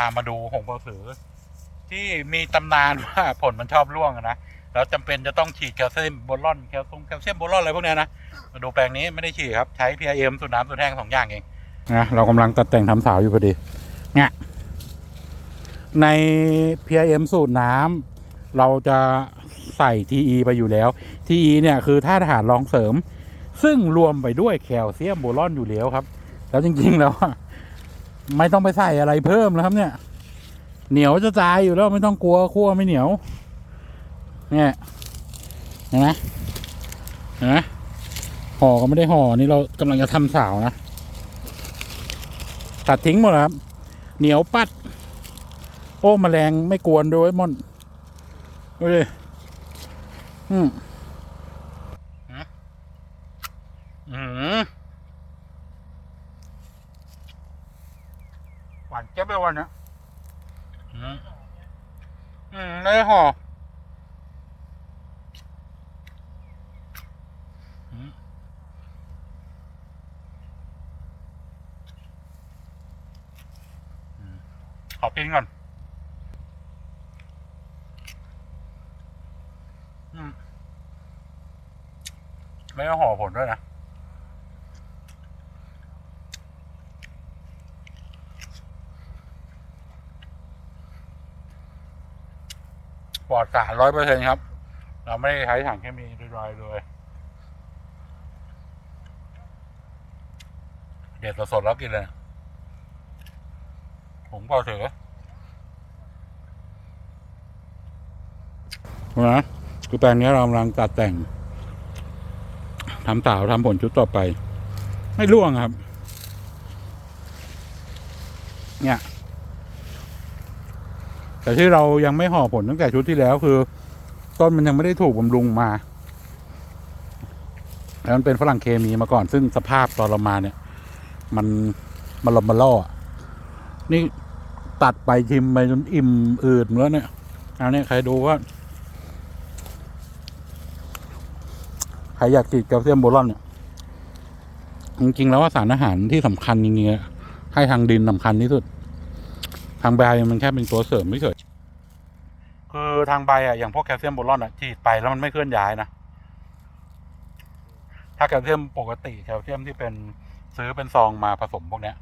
พามาดูหงส์กระสือ ที่มีตำนานว่าผลมันชอบร่วงนะแล้วจำเป็นจะต้องฉีดแคลเซียมโบอนแคลซงแคลเซียมโบรอนอะไรพวกนี้นะมาดูแปลงนี้ไม่ได้ฉีดครับ ใช้ PIM สูตรน้ำสูตรแห้งสองอย่างเองนะเรากำลังตัดแต่งทำสาวอยู่พอดีเนี่ยใน PIM สูตรน้ำเราจะใส่ TE ไปอยู่แล้ว TE เนี่ยคือธาตุอาหารรองเสริม ซึ่งรวมไปด้วยแคลเซียมโบรอนอยู่แล้วครับ แล้วจริงๆแล้ว ไม่ต้องไปใส่อะไรเพิ่มแล้วครับเนี่ย เหนียวจะตายอยู่แล้วไม่ต้องกลัวคั่วไม่เหนียว เนี่ยเห็นไหมเห็นไหมห่อก็ไม่ได้ห่อนี่เรากำลังจะทำสาวนะตัดทิ้งหมดครับ เหนียวปัด โอ้แมลงไม่กวนด้วยมอนดูดิอืมอืมห วานเจ็บเลยวันเนี้ยอืมอืมไม่ได้ห่ออืมอืมขอกินก่อนอืมไม่ได้ห่อผลด้วยนะ ลอดสารร้อยเปอร์เซ็นครับ เราไม่ได้ใช้ถังเคมีดอยๆเลยเด็ดสดๆแล้วกินเลยผงเปล่าเถอะนะคือแปลงนี้เรากำลังตัดแต่งทำสาวทำผลชุดต่อไป ไม่ร่วงครับ เนี่ย แต่ที่เรายังไม่ห่อผลตั้งแต่ชุดที่แล้วคือ ต้นมันยังไม่ได้ถูกบำรุงมาแล้วมันเป็นฝรั่งเคมีมาก่อน ซึ่งสภาพตอนเรามาเนี่ย มันมันลมมาล่อ นี่ตัดไปชิมไปจนอิ่มอืดแล้วเนี่ยเอาเนี่ยใครดูว่าใครอยากฉีดแคลเซียมโบรอนเนี่ย จริงๆแล้วว่าสารอาหารที่สำคัญจริงๆอะให้ทางดินสำคัญที่สุด ทางใบมันแค่เป็นตัวเสริมไม่เฉยคือทางใบอะอย่างพวกแคลเซียมโบรอนอะฉีดไปแล้วมันไม่เคลื่อนย้ายนะ ถ้าแคลเซียมปกติแคลเซียมที่เป็นซื้อเป็นซองมาผสมพวกเนี้ย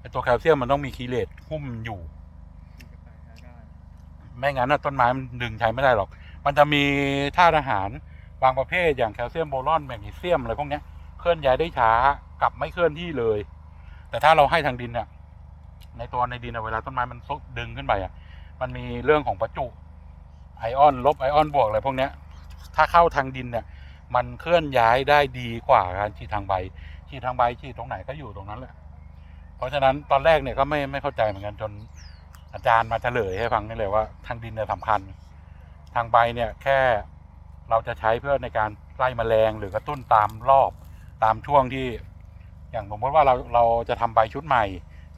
ไอตัวแคลเซียมมันต้องมีคีเลตหุ้มอยู่ ไม่งั้นนะต้นไม้มันดึงใช้ไม่ได้หรอก มันจะมีธาตุอาหารบางประเภทอย่างแคลเซียมโบรอนแมกนีเซียมอะไรพวกเนี้ยเคลื่อนย้ายได้ช้ากับไม่เคลื่อนที่เลย แต่ถ้าเราให้ทางดินเนี่ย ในตัวในดินอะเวลาต้นไม้มันซุกดึงขึ้นไปอะมันมีเรื่องของประจุไอออนลบไอออนบวกอะไรพวกเนี้ย ถ้าเข้าทางดินเนี่ย มันเคลื่อนย้ายได้ดีกว่าการฉีดทางใบฉีดทางใบฉีดตรงไหนก็อยู่ตรงนั้นแหละ เพราะฉะนั้นตอนแรกเนี่ยก็ไม่ไม่เข้าใจเหมือนกันจนอาจารย์มาเฉลยให้ฟังนี่เลยว่าทางดินเนี่ยสำคัญ ทางใบเนี่ยแค่เราจะใช้เพื่อในการไล่แมลงหรือกระตุ้นตามรอบตามช่วงที่ อย่างสมมติว่าเราเราจะทำใบชุดใหม่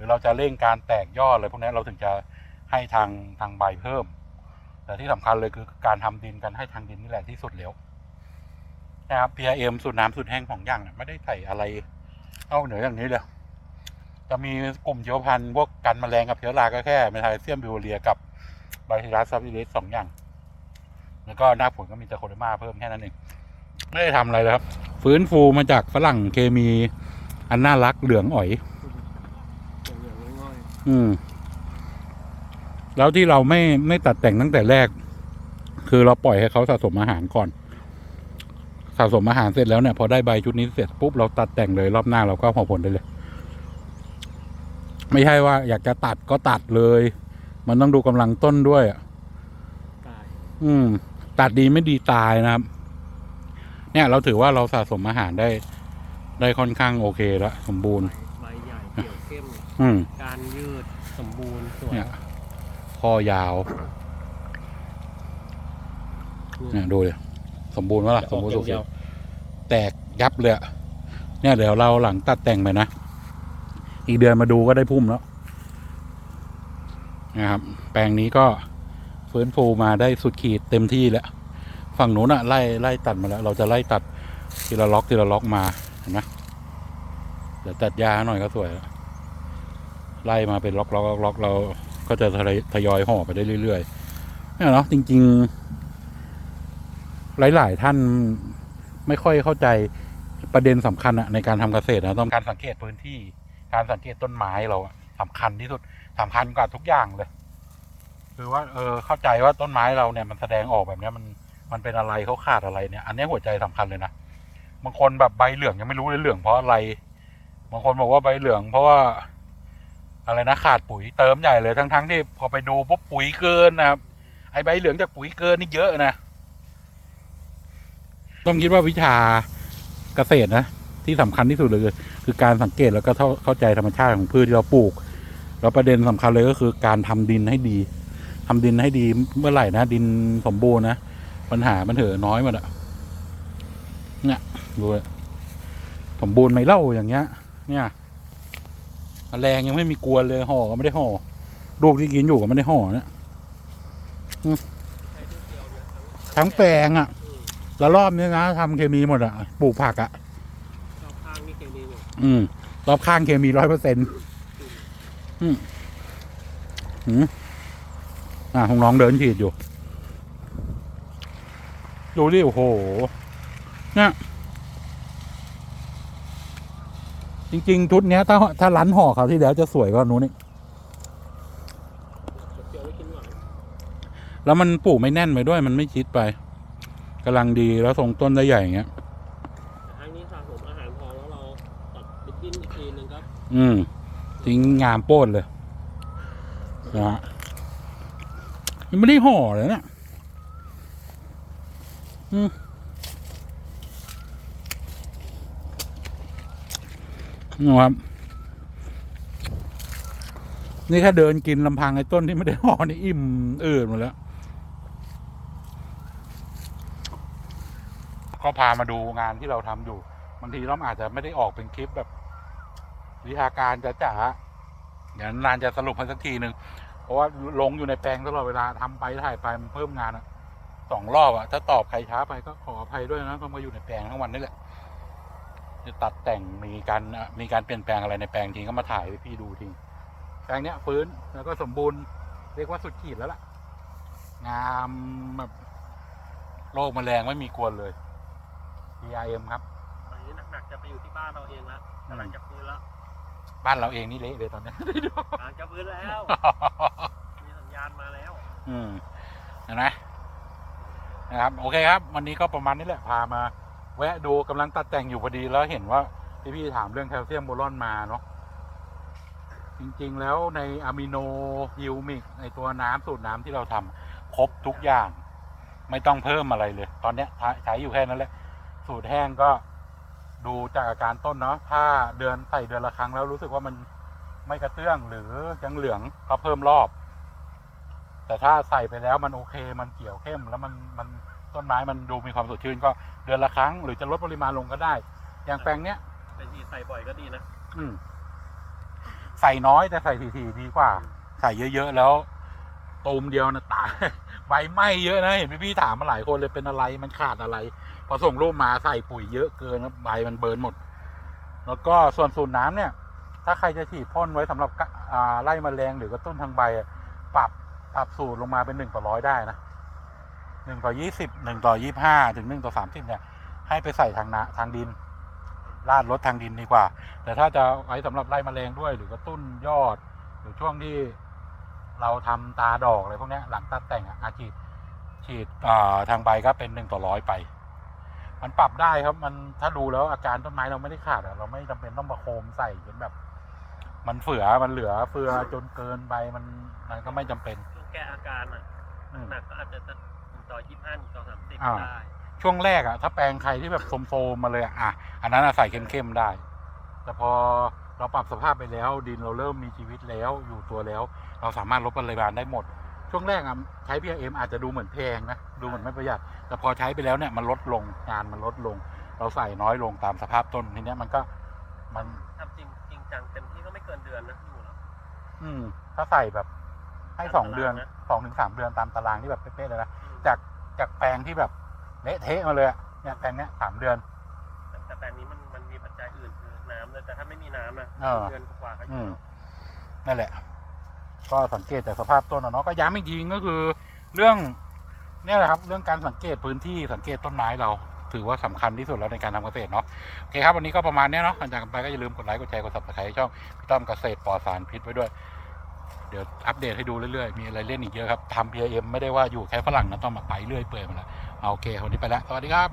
รือเราจะเร่งการแตกยอดอะไรพวกนี้เราถึงจะให้ทางทางใบเพิ่ม แต่ที่สำคัญเลยคือการทำดินกันให้ทางดินนี่แหละที่สุดแล้วนะครับ PRM สูตรน้ำสูตรแห้งของอย่างเนี่ยไม่ได้ใส่อะไรนอกเหนืออย่างนี้เลยจะมีกลุ่มเชื้อพันธุ์พวกกันแมลงกับเชื้อราก็แค่เมทาเซียมบิวเรียกับไบทิรัสซับอิลิสสองอย่าง แล้วก็หน้าผลก็มีแต่โคเดมาเพิ่มแค่นั้นเองไม่ได้ทำอะไรเลยครับ ฟื้นฟูมาจากฝรั่งเคมีอันน่ารักเหลืองอ๋อย อืม แล้วที่เราไม่ไม่ตัดแต่งตั้งแต่แรก คือเราปล่อยให้เขาสะสมอาหารก่อน สะสมอาหารเสร็จแล้วเนี่ย พอได้ใบชุดนี้เสร็จปุ๊บเราตัดแต่งเลยรอบหน้าเราก็พอผลได้เลย ไม่ใช่ว่า อยากจะตัดก็ตัดเลย มันต้องดูกำลังต้นด้วยอะตายอืม ตัดดีไม่ดีตายนะครับ เนี่ยเราถือว่าเราสะสมอาหารได้ ได้ค่อนข้างโอเคแล้วสมบูรณ์ใบใหญ่เขียวเข้ม อืม การยืดสมบูรณ์ สวยเนี่ยข้อยาวเนี่ยดูเลยสมบูรณ์ว่าล่ะจะสอมอกบูรณ์สุดยาวแตกยับเลยอะเนี่ยเดี๋ยวเราหลังตัดแต่งไปนะ อีกเดือนมาดูก็ได้พุ่มแล้วนะครับ แปลงนี้ก็ฟื้นฟูมาได้สุดขีดเต็มที่แล้ว ฝั่งนู้นอะไล่ไล่ตัดมาแล้ว เราจะไล่ตัดทีละล็อกทีละล็อกมาเห็นไหมเดี๋ยวตัดยาหน่อยก็สวยแล้ว ไล่มาเป็นล็อกล็อกล็อกล็อกเราก็จะทยอยห่อไปได้เรื่อยๆเนี่ยเนาะจริง ๆ หลาย ๆ ท่านไม่ค่อยเข้าใจประเด็นสำคัญอะในการทำเกษตรนะต้องการสังเกตพื้นที่ การสังเกตต้นไม้เราอะสำคัญที่สุดสำคัญกว่าทุกอย่างเลย คือว่า เออ เข้าใจว่าต้นไม้เราเนี่ยมันแสดงออกแบบเนี้ยมันมันเป็นอะไรเขาขาดอะไรเนี่ย อันนี้หัวใจสำคัญเลยนะบางคนแบบใบเหลืองยังไม่รู้เลยเหลืองเพราะอะไร บางคนบอกว่าใบเหลือง เพราะว่า อะไรนะขาดปุ๋ยเติมใหญ่เลยทั้งๆที่พอไปดูปุ๊บปุ๋ยเกินนะครับ ไอใบเหลืองจากปุ๋ยเกินนี่เยอะนะ ต้องคิดว่าวิชาเกษตรนะ ที่สำคัญที่สุดเลย คือการสังเกตแล้วก็เข้าใจธรรมชาติของพืชที่เราปลูก แล้วประเด็นสำคัญเลยก็คือการทำดินให้ดีทำดินให้ดีเมื่อไหร่นะดินสมบูรณ์นะปัญหามันเถอะน้อยหมดอะเนี่ยดูสมบูรณ์ไหมเล่าอย่างเงี้ย เนี่ย แมลงยังไม่มีกวนเลยห่อก็ไม่ได้ห่อลูกที่กินอยู่ก็ไม่ได้ห่อเนี่ยใช้ที่เดียวเนี่ยทั้งทั้งแปลงอะอืมแล้วรอบนี้นะทำเคมีหมดอะปลูกผักอะรอบข้างนี่เคมีหมดอืมรอบข้างเคมีร้อยเปอร์เซ็นต์อืมอืมอ่าของน้องเดินฉีดอยู่ ดูดิโอ้โหเนี่ย จริง ๆ ชุดเนี้ยถ้าถ้าร้านห่อเขาวที่แล้วจะสวยกว่านู้นนี่เดี๋ยวไว้กินหวานแล้วมันปลูกไม่แน่นไปด้วยมันไม่ชิดไปกำลังดีแล้วทรงต้นได้ใหญ่อย่างเงี้ยแต่ทั้งนี้สะสมอาหารพอแล้วเราตัดบิดดิ้นอีกทีหนึ่งครับ อืมจริงงามโป้นเลยนะฮะยังไม่ได้ห่อเลยเนี่ยอืม นะครับ นี่แค่เดินกินลำพังไอ้ต้นที่ไม่ได้ห่อนี่อิ่มอื่นหมดแล้วก็พามาดูงานที่เราทำอยู่บางทีเราอาจจะไม่ได้ออกเป็นคลิปแบบ วิชาการจะจ๋าเดี๋ยวนานจะสรุปให้สักทีหนึ่งเพราะว่าลงอยู่ในแปลงตลอดเวลาทำไปถ่ายไปมันเพิ่มงานอะสองรอบอะถ้าตอบใครช้าไปก็ขออภัยด้วยนะก็มาอยู่ในแปลงทั้งวันนี่แหละ ตัดแต่งมีการอะมีการเปลี่ยนแปลงอะไรในแปลงจริงก็มาถ่ายให้พี่ดูจริงแปลงเนี้ยฟื้นแล้วก็สมบูรณ์เรียกว่าสุดขีดแล้วล่ะ งามแบบโรคแมลงไม่มีกวนเลย PRM ครับตอนนี้หนักๆจะไปอยู่ที่บ้านเราเองละกำลังจะฟื้นแล้วบ้านเราเองนี่เละเลยตอนเนี้ยกำลังจะฟื้นแล้ว มีสัญญาณมาแล้ว อืมเห็นไหมนะครับ โอเคครับ วันนี้ก็ประมาณนี้แหละพามา แวะดูกำลังตัดแต่งอยู่พอดีแล้วเห็นว่าพี่พี่ถามเรื่องแคลเซียมโบรอนมาเนาะจริง ๆ แล้วในอะมิโนฮิวมิกในตัวน้ำสูตรน้ำที่เราทำครบทุกอย่าง ไม่ต้องเพิ่มอะไรเลย ตอนเนี้ยใช้อยู่แค่นั้นแหละสูตรแห้งก็ดูจากอาการต้นเนาะถ้าเดือนใส่เดือนละครั้งแล้วรู้สึกว่ามันไม่กระเตื้องหรือยังเหลืองก็เพิ่มรอบ แต่ถ้าใส่ไปแล้วมันโอเค มันเขียวเข้มแล้วมันมัน ต้นไม้มันดูมีความสดชื่นก็เดือนละครั้ง หรือจะลดปริมาณลงก็ได้ อย่างแปลงเนี้ยเป็นทีใส่บ่อยก็ดีนะอืมใส่น้อยแต่ใส่ทีๆดีกว่า ใส่เยอะๆแล้วตูมเดียวนะตายใบไหม้เยอะนะเห็นพี่ๆถามมาหลายคนเลยเป็นอะไรมันขาดอะไร พอส่งรูปมาใส่ปุ๋ยเยอะเกินครับใบมันเบิร์นหมด แล้วก็ส่วนสูตรน้ำเนี่ย ถ้าใครจะฉีดพ่นไว้สำหรับกะอ่าไล่แมลงหรือกระตุ้นทางใบอะปรับปรับสูตรลงมาเป็นหนึ่งต่อร้อยได้นะ หนึ่งต่อยี่สิบหนึ่งต่อยี่ห้าถึงหนึ่งต่อสามสิบเนี่ย ให้ไปใส่ทางนาทางดินลาดรถทางดินดีกว่า แต่ถ้าจะไว้สำหรับไล่แมลงด้วย หรือกระตุ้นยอด หรือช่วงที่เราทำตาดอกอะไรพวกเนี้ยหลังตัดแต่งอะอาฉีดฉีดอ่าทางใบก็เป็นหนึ่งต่อร้อยไป มันปรับได้ครับมันถ้าดูแล้วอาการต้นไม้เราไม่ได้ขาดอะเราไม่จำเป็นต้องประโคมใส่จนแบบ มันเฟือมันเหลือเฟือจนเกินไปมันมันก็ไม่จำเป็นเครื่องแก้อาการอะอืมหนักก็อาจจะหนึ่ง ต่อยี่ห้าหนึ่งต่อสามสิบอ่า ได้ช่วงแรกอะถ้าแปลงใครที่แบบโฟมๆมาเลยอะอะอันนั้นอะใส่เข้มๆได้ แต่พอเราปรับสภาพไปแล้ว ดินเราเริ่มมีชีวิตแล้วอยู่ตัวแล้ว เราสามารถลดปริมาณได้หมด ช่วงแรกอะใช้ PRM อาจจะดูเหมือนแพงนะดูเหมือนไม่ประหยัด แต่พอใช้ไปแล้วเนี่ยมันลดลงงานมันลดลง เราใส่น้อยลงตามสภาพต้นทีเนี้ยมันก็มัน ทำจริงจริงจังเต็มที่ก็ไม่เกินเดือนนะอยู่แล้ว อืม ถ้าใส่แบบให้สองตามตารางเดือนนะ สองถึงสามเดือนตามตารางที่แบบเป๊ะๆเลยนะอืม จากจากแปลงที่แบบเละเทะมาเลยอะเนี่ยแปลงเนี้ยสามเดือนแต่แต่แปลงนี้มันมันมีปัจจัยอื่นคือน้ำเลยแต่ถ้าไม่มีน้ำนะเออ เดือนกว่าๆก็ออืยู่มนั่นแหละ ก็สังเกตจากสภาพต้นอะเนาะก็ย้ำอีกทีก็คือ เรื่องเนี่ยแหละครับ เรื่องการสังเกตพื้นที่สังเกตต้นไม้เรา ถือว่าสำคัญที่สุดแล้วในการทำเกษตรเนาะโอเคครับวันนี้ก็ประมาณเนี้ยเนาะหลังจากกันไปก็อย่าลืมกดไลค์กดแชร์กด subscribe ให้ช่องพี่ต้อมเกษตรปลอดสารพิษไว้ด้วย เดี๋ยวอัปเดตให้ดูเรื่อยๆ มีอะไรเล่นอีกเยอะครับทำ PIM ไม่ได้ว่าอยู่แค่ฝรั่งนะต้องมาไปเรื่อยเปื่อยหมาแล้วเอาโอเควันนี้ไปแล้ว สวัสดีครับ